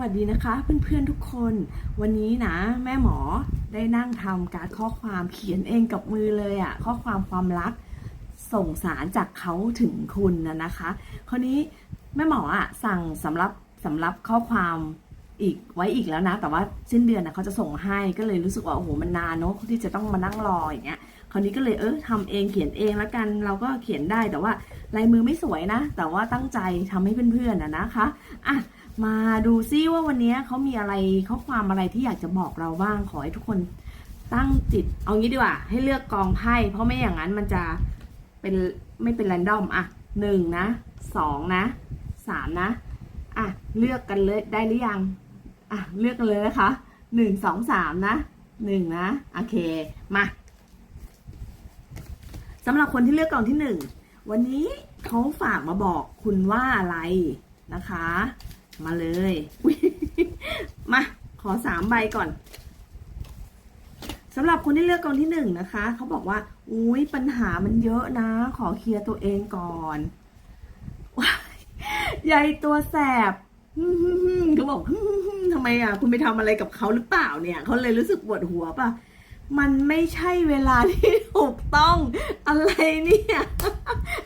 วัสดีนะคะเพื่อนๆทุกคน วันนี้นะแม่หมอได้นั่งทำการข้อความเขียนเองกับมือเลยอะข้อความความรักส่งสารจากเขาถึงคุณนะนะคะคราวนี้แม่หมออะสั่งสำหรับสำหรับข้อความอีกไว้อีกแล้วนะ แต่ว่าสิ้นเดือนนะเขาจะส่งให้ก็เลยรู้สึกว่าโอ้โหมันนานเนอะที่จะต้องมานั่งรออย่างเงี้ยคราวนี้ก็เลยเออทำเองเขียนเองแล้วกันเราก็เขียนได้แต่ว่าลายมือไม่สวยนะ แต่ว่าตั้งใจทำให้เพื่อนๆนะนะคะอะ มาดูซิว่าวันนี้เขามีอะไรข้อความอะไรที่อยากจะบอกเราบ้างขอให้ทุกคนตั้งจิต เอางี้ดีกว่า ให้เลือกกองไพ่เพราะไม่อย่างนั้นมันจะเป็นไม่เป็นแรนดอมอะหนึ่งนะสองนะสามนะอะเลือกกันเลยได้หรือยังอะเลือกกันเลยนะคะหนึ่งสองสามนะหนึ่งนะโอเคมาสำหรับคนที่เลือกกองที่หนึ่งวันนี้เขาฝากมาบอกคุณว่าอะไรนะคะ มาเลยมาขอสามใบก่อนสำหรับคนที่เลือกกองที่หนึ่งนะคะ เขาบอกว่า อุ้ยปัญหามันเยอะนะ ขอเคลียร์ตัวเองก่อนใหญ่ตัวแสบเขาบอกทำไมอะ คุณไปทำอะไรกับเขาหรือเปล่าเนี่ย เขาเลยรู้สึกปวดหัวป่ะ มันไม่ใช่เวลาที่ถูกต้องอะไรเนี่ย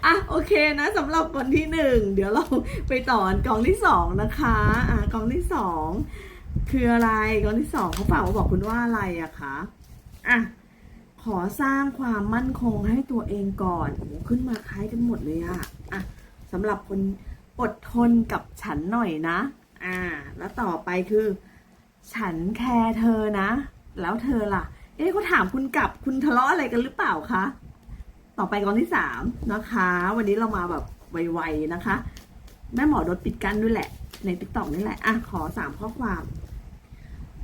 อะโอเคนะสำหรับคนที่หนึ่งเดี๋ยวเราไปต่อกันกองที่สองนะคะอะกองที่สองคืออะไรกองที่สองเขาฝากมาบอกคุณว่าอะไรอะคะอะขอสร้างความมั่นคงให้ตัวเองก่อนโอ้ขึ้นมาคล้ายกันหมดเลยอะอะสำหรับคนอดทนกับฉันหน่อยนะ อ่า แล้วต่อไปคือ ฉันแคร์เธอนะ แล้วเธอล่ะ เอ๊ะเขาถามคุณกลับคุณทะเลาะอะไรกันหรือเปล่าคะ ต่อไปกองที่สามนะคะ วันนี้เรามาแบบไวๆนะคะ แม่หมอโดนปิดกั้นด้วยแหละ ในติ๊กต็อกนี่แหละ อะ ขอสามข้อความ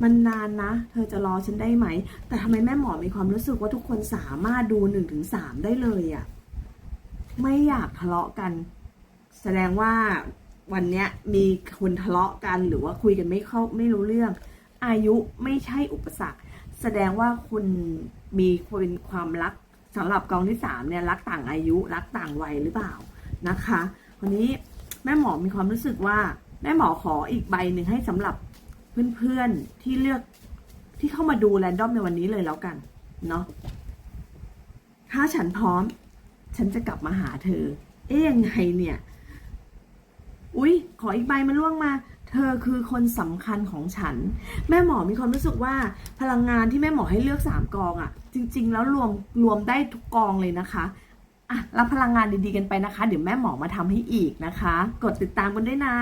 มันนานนะ เธอจะรอฉันได้ไหม แต่ทำไมแม่หมอมีความรู้สึกว่าทุกคนสามารถดูหนึ่งถึงสามได้เลยอะ่ะ ไม่อยากทะเลาะกัน แสดงว่าวันเนี้ยมีคนทะเลาะกันหรือว่าคุยกันไม่เข้าไม่รู้เรื่อง อายุไม่ใช่อุปสรรค แสดงว่าคุณมีเป็นความรัก สำหรับกองที่สามเนี่ยรักต่างอายุรักต่างวัยหรือเปล่านะคะวันนี้แม่หมอมีความรู้สึกว่าแม่หมอขออีกใบหนึ่งให้สำหรับเพื่อนๆที่เลือกที่เข้ามาดูแรนดอมในวันนี้เลยแล้วกันเนาะถ้าฉันพร้อม ฉันจะกลับมาหาเธอ เอ๊ยยังไงเนี่ย อุ๊ย ขออีกใบมาล่วงมา เธอคือคนสำคัญของฉัน แม่หมอมีความรู้สึกว่าพลังงานที่แม่หมอให้เลือกสามกองอะ่ะ จริง ๆ แล้วรวมรวมได้ทุกกองเลยนะคะอะรับพลังงานดีๆกันไปนะคะ เดี๋ยวแม่หมอมาทำให้อีกนะคะ กดติดตามกันด้วยนะ